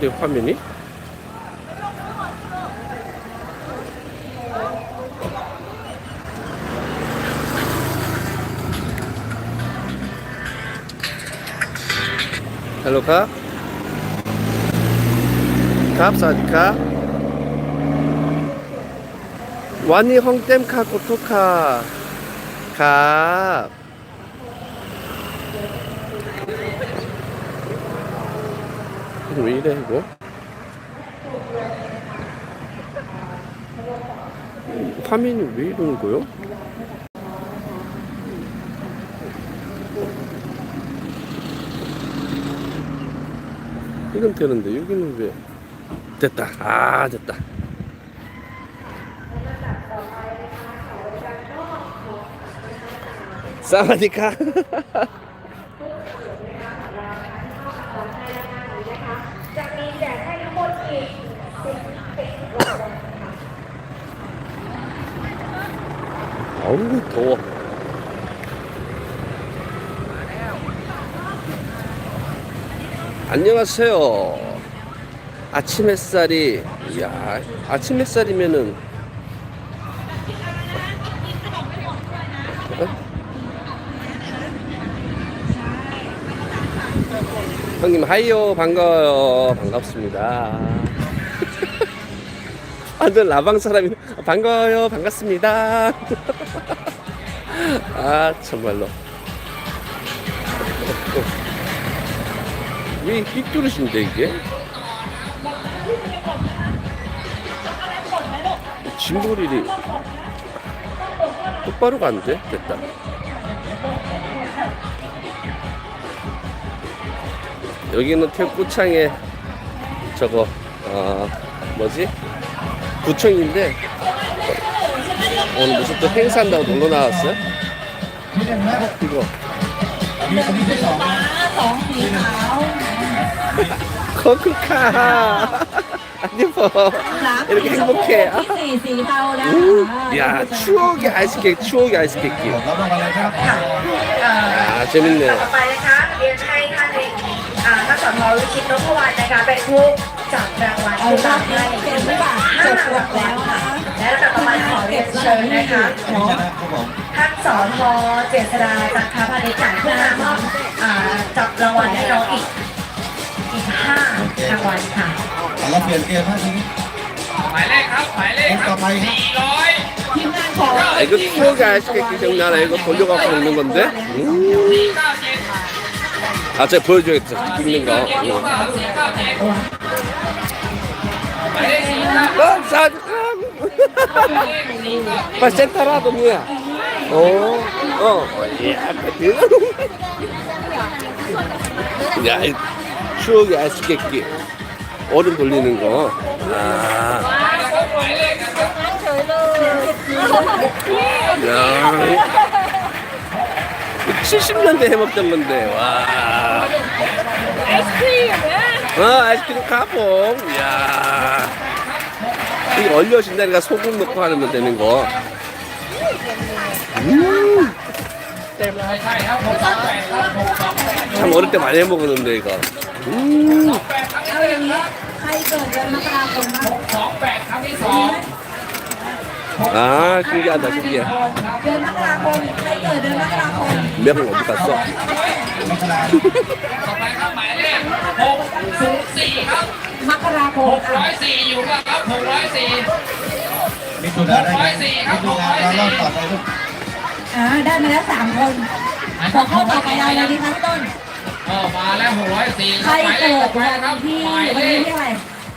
왜 이래 화면이? 헬로 카? 갑 사디카? 완이 홍댐카 고토카 갑 왜 이래 이거? 화면이 왜 이러는 거요? 이건 되는데 여기는 왜 됐다 아 됐다 사와디카 아우 더워. 안녕하세요. 아침 햇살이 야 아침 햇살이면은 형님 하이요. 반가워요. 반갑습니다. 완전 라방 사람이 반가워요. 반갑습니다. 아 정말로. 왜 삐뚤으신데 이게? 짐벌이 똑바로 가는데? 됐다 여기는 태국창에 저거 어, 뭐지? 구청인데 오늘 무슨 또 행사한다고 놀러 나왔어요? 이거. 코쿠카 안 예뻐 이렇게 행복해. 아. 야 추억의 아이스케이크 추억의 아이스케이크. 아 재밌네 ต่อไปนะคะเรียนให้ท่านในอ่าท่านสอนอวิชิตนพวรรณนะคะเป็นผู้จับรางวัลที่ตั้งให้เป็นผู้บาจบแล้วค่ะและลำดับต่อไปขอเรียนเชิญนะคะ ชนะครับผม ท่านสอนพเจษฎาจันทพานิชจ่ายเพื่อนำมอบอ่าจับรางวัลให้น้องอีกอีกห้ารางวัลค่ะ เอาเราเปลี่ยนเกมท่านี้ หมายเลขครับ หมายเลขครับ ต่อไปครับ สี่ร้อย ทีมงานของ 아, 이거 추억의 아이스케이크 장난 이거 돌려갖고 먹는 건데 음. 아 제가 보여줘야겠다. 긁는 거. 아, 아. 아 센터라도 뭐야. 어어야 추억이 아쉽겠기 얼음 돌리는 거. 아. 야. 70년대 해먹던 건데, 와. 아이스크림, 어, 아이스크림 가봉, 야. 이거 얼려진다니까 소금 넣고 하면 되는 거. 음, ไม่ใช่ครับหกสองแปดครับหกสองแปด 참 어릴 때 많이 해먹었는데, 이거. 음, แปดครั้ง เอาอย่างนี้ใครเกิดเดือนมกราคมนะ อ่าชื่อยาแต่ชื่อยาเดือนมกราคมใครเกิดเดือนมกราคมเรื่องของผตัดสินต่อไปครับหมายเลขหกศูนย์สี่ครับมกราคมหกร้อยสี่อยู่ครับหกร้อยสี่มิถุนาได้ไหมมิถุนาเราเล่ต่อไปลูกอ่าได้มาแล้วสามคนขอข้อต่อไปเอาเลยดีครับต้นอ๋อมาแล้วหกร้อยสี่ใครเกิดวันที่วันที่เท่าไหร่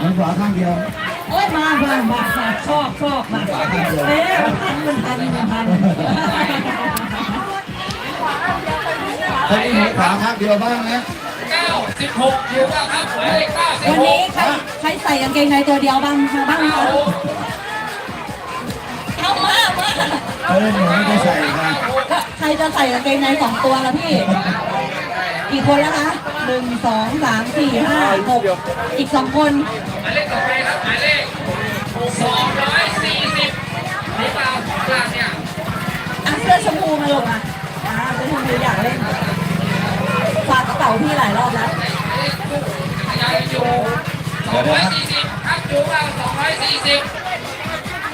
มือขวาข้างเดียวเอ้ยมามามามาชอบชอบมาเอ๊ะมันทันมันทันมันทันใครมีมือขวาข้างเดียวบ้างนะเก้าสิบหกอยู่เปล่าครับหมายเลขเก้าวันนี้ใครใครใส่กางเกงในตัวเดียวบ้างมาบ้างคะเอามามาเออหนูไม่ใส่ค่ะใครจะใส่กางเกงในสองตัวละพี่ กี่คนแล้วคะ หนึ่งสองสามสี่ห้าหกอีกสองคนหมายเลขต่อไปครับหมายเลขสองร้อยสี่สิบหรือเปล่าของกลางเนี่ยอะเสื้อชมพูมาลงอะอ่าเสื้อชมพูอยากเล่นฝากกระเป๋าพี่หลายรอบแล้วยังอยู่สองร้อยสี่สิบครับอยู่เปล่าสองร้อยสี่สิบ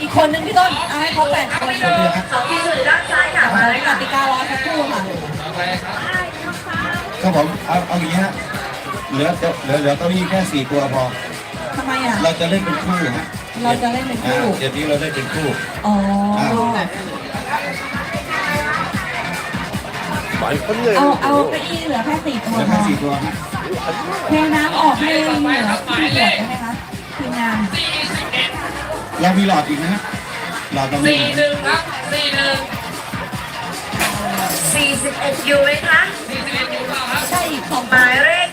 อีกคนนึงพี่ต้นเอาให้ครบแปดคนสองที่สุดด้า ครับผมเอาเอาอย่างนี้ฮะเหลือเหลือเหลือเก้าอี้แค่สี่ตัวพอ ทำไมอะ เราจะเล่นเป็นคู่ฮะเราจะเล่นเป็นคู่ อ่าเดี๋ยวนี้เราเล่นเป็นคู่ อ๋อหมายคนเลยเอาเอาเก้าอี้เหลือแค่สี่ตัวเหลือพแค่อสี่ตัวฮะเทน้ำออกให้เหลือที่เหลือได้ไหมคะทีมงานสี่สิบเอ็ดเรามีหลอดอีกนะฮะหลอดเรามีสี่หนึ่งครับสี่หนึ่ง41อยู่ไหมคะสี่สิบเอ็ดอยู่เปล่าค รับใช่อีกสองหมายเลข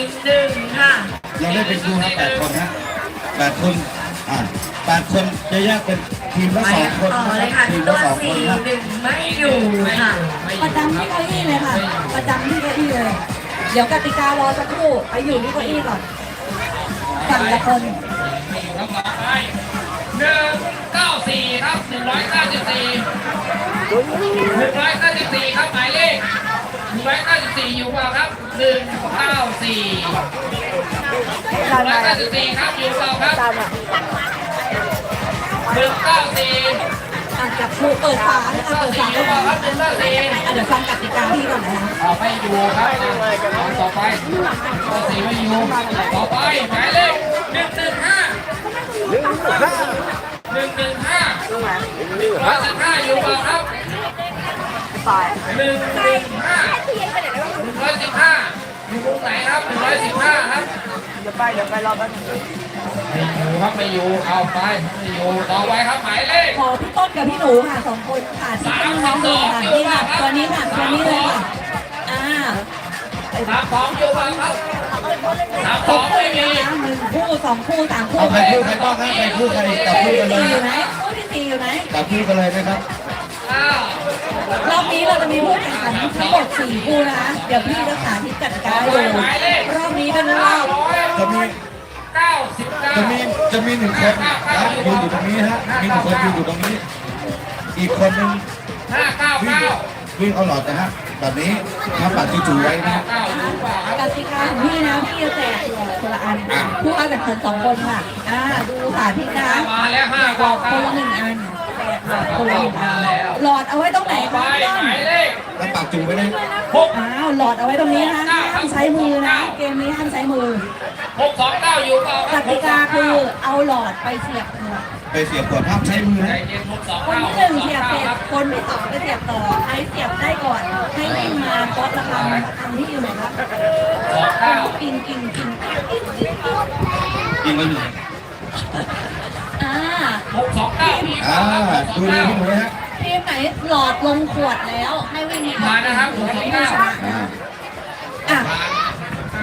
41ค่ะเราเล่นเป็นคู่ฮะแปดคนฮะแปดคนอ่าแปดคนจะแยกเป็นทีมละไปสองคนต่อนะเลครัยบค่ะทีมตัละวสองคนนะ41ไม่อยู่ค่ะประจำที่เก้าอี้เลยค่ะ ประจำที่เก้าอี้เลย เดี๋ยวกติการอสักครู่ไปอยู่ที่เก้าอี้ก่อนสั่งละคนครับต่อไปหนึ่งเก้าสี่ครับหนึ่งร้อยเก้าสิบสี่หนึ่งร้อยเก้าสิบสี่ครับหมายเลข หนึ่งร้อยเก้าสิบสี่อยู่เปล่าครับหนึ่งเก้าสี่หนึ่งร้อยเก้าสิบสี่ครับอยู่เปล่าครับหนึ่งเก้าสี่อะจับคู่เปิดฝาอะเก้าเปิดฝาอยู่เปล่าครับหนึ่งเก้าสี่อะเดี๋ยวฟังกติกาพี่ก่อนนะคะเอาไม่อยู่ครับต่อไปเก้าสี่ไม่อยู่ต่อไปหมายเลขหนึ่งหนึ่งห้าหนึ่งห้าหนึ่งหนึ่งห้าหนึ่งห้าอยสิบห้าอยู่เปล่าครับ หนึ่งหนึ่งห้าหนึ่งร้อยสิบห้าอยู่ตรงไหนครับหนึ่งร้อยสิบห้าครับเดี๋ยวไปเดี๋ยวไปรอแป๊บนึงไม่อยู่ครับไม่อยู่เอาไปไม่อยู่ต่อไปครับหมายเลขขอพี่ต้นกับพี่หนูค่ะสองคนค่ะที่ตั้งน้องดูค่ะนี่ค่ะตัวนี้ค่ะตัวนี้เลยค่ะอ่าสามสองอยู่เปล่าครับสามสองไม่มีหนึ่งคู่สองคู่สามคู่เอาใครคู่ใครบ้างฮะใครคู่ใครจับคู่กันเลยสี่อยู่ไหนคู่ที่สี่อยู่ไหนจับคู่กันเลยนะครับอ้าว รอบนี้เราจะมีผู้แข่งขันทั้งหมดสี่คู่นะเดี๋ยวพี่จะสาธิตกติกาให้ดูรอบนี้เป็นรอบจะมีเก้าสิบเก้าจะมีจะมีหนึ่งคนนะยืนอยู่ตรงนี้ฮะมีหนึ่งคนยืนอยู่ตรงนี้ อีกคนหนึงวิ่งวิ่งเอาหลอดนะฮะแบบนี้ทำปากจู่ๆไว้นะฮะเก้าอยู่เปล่าครับกติกาของพี่นะพี่จะแจกคนละอันผู้เข้าแข่งขันสองคนค่ะอ่าดูสาธิตนะมาแล้วห้าหลเก้าอดคเก้านละหนึ่งอัน แจกหลอดคนละหนึ่งอันหลอดเอาไว้ตรงไหนต่อคะไปพี่ต้นหมายเลขทำปากจู่ไว้นะหกอ้าวหลอดเอาไว้ตรงนี้นะคะห้ามใช้มือนะ เกมนี้ห้ามใช้มือหกสองเก้าอยู่เปล่ากติกาคือเอาหลอดไปเสียบหัวไปเสียบก่อนห้ามใช้มือใจนะเย็นหกสองคนเก้าที่หนึ่งเสียบเสร็จคนที่สองไปเสียบต่อใครเสียบได้ก่อนให้วิ่งมาป๊อตละคำคำที่อยู่ไหนครับสองเก้ากินกินกินกินกินยิงไว้อยู่อ่าหกสองเก้ามี อ่าดูเลยพี่หนูนะฮะทีมไหนหลอดลงขวดแล้วให้วิ่งมานะครับหกสองเก้าอ่าอะ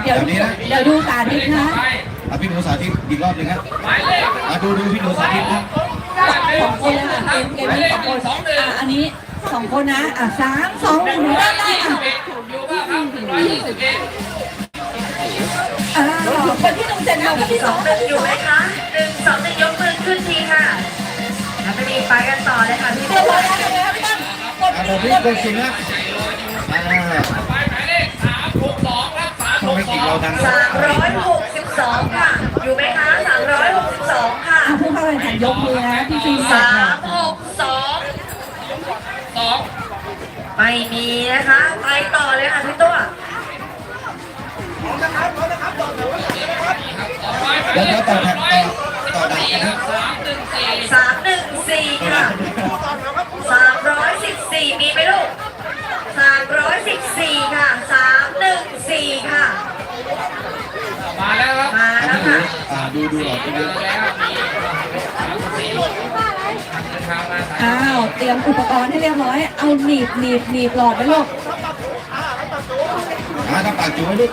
เดี๋ยวเดี๋ยวดูสาธิตนะไปอะพี่หนูสาธิตอีกรอบหนึงฮะหมายเลขอะดูดูพี่หนูสาธิตนะสองคนเลยค่ะเกมเกมนี้สองคนอะอันนี้สองคนนะอะสามสองหนึ่งได้ได้อะอยู่เปล่าครับหนึ่งร้อยยี่สิบเอ็ดอ่าคนที่หนึ่งเสร็จแล้วคนที่สสสอองงหนึ่งอยู่ไหมคะหนึ่งสองหนึ่งยกมือขึ้นทีค่ะ แล้วไปดีไปกันต่อเลยค่ะพี่เรียตุ๊บกร้อยแล้วเลยครับพี่ต้นกดอะบอกพี่เคยชิงนะอ่าไปหมายเลขสามหกสองครับสามทำหไมกสกิ่งอเรางดังสามร้อยหกสิบสองค่ะ อยู่ไหมคะสามร้อยหกสิบสองค่ะอะผู้เข้าแข่งขันยกมือนะพี่ฟิล์มสามหกสองสองไม่มีนะคะ ไปต่อเลยค่ะพี่ตัวต่อไปหมายเดี๋ยวเลเดี๋ยวขต่อสามแถบร้อยต่อ ต่อดังสี่นะคครัรับบสามหนึ่งสี่สามหนึ่งสี่ค่ะสามร้อยสิบสี่มีไหมลูกสามร้อยสิบสี่ค่ะสามหนึ่งสี่ค่ะ มาแล้วครับมาอะแล้วพี่หนูค่ะอ่าดูดูหลอดพี่หนูมาแล้วมีสามสี่เดินทางมาสามอ้าว เตรียมอุปกรณ์ให้เรียบร้อย เอาหนีบหนีบหนีบหลอดไว้ลูกอ่าทำปากจู่ไว้ลูก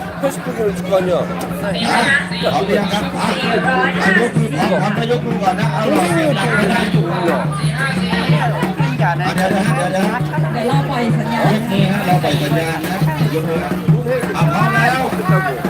สี่ค่ะ 페이스북을 줄 거 아니야. พร้อมหรือยังครับอ่ะพายกมือพร้อมพร้อมพายกมือก่อนนะเอาหน่อยเสียงดังไม่ได้เอาเดี๋ยวนะเดี๋ยวนะ เดี๋ยวเราปล่อยสัญญาณ ยกมือฮะเราปล่อยสัญญาณนะยกมืออ่ะพร้อมแล้วสาม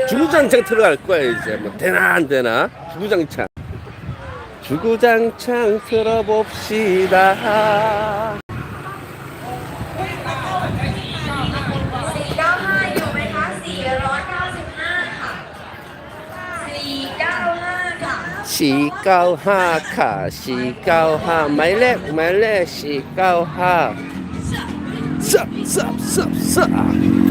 주구장창 들어갈 거야 이제 뭐 되나 안 되나 주구장창. 주구장창 들어봅시다. สี่เก้าห้าอยู่ไหมคะสี่ร้อยเก้าสิบห้าค่ะสี่เก้าห้าค่ะ 시가하카 시가하 말렉 말렉 시가하 쌉쌉쌉쌉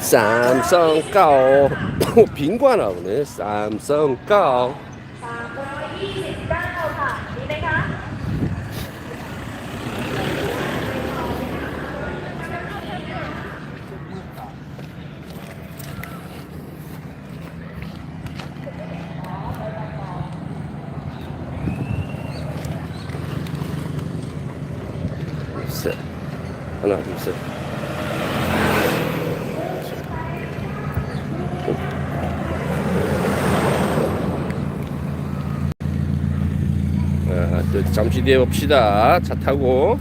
삼성 까 빈관하고 네 삼성 까 하나 둘셋 잠시 뒤에 봅시다. 차 타고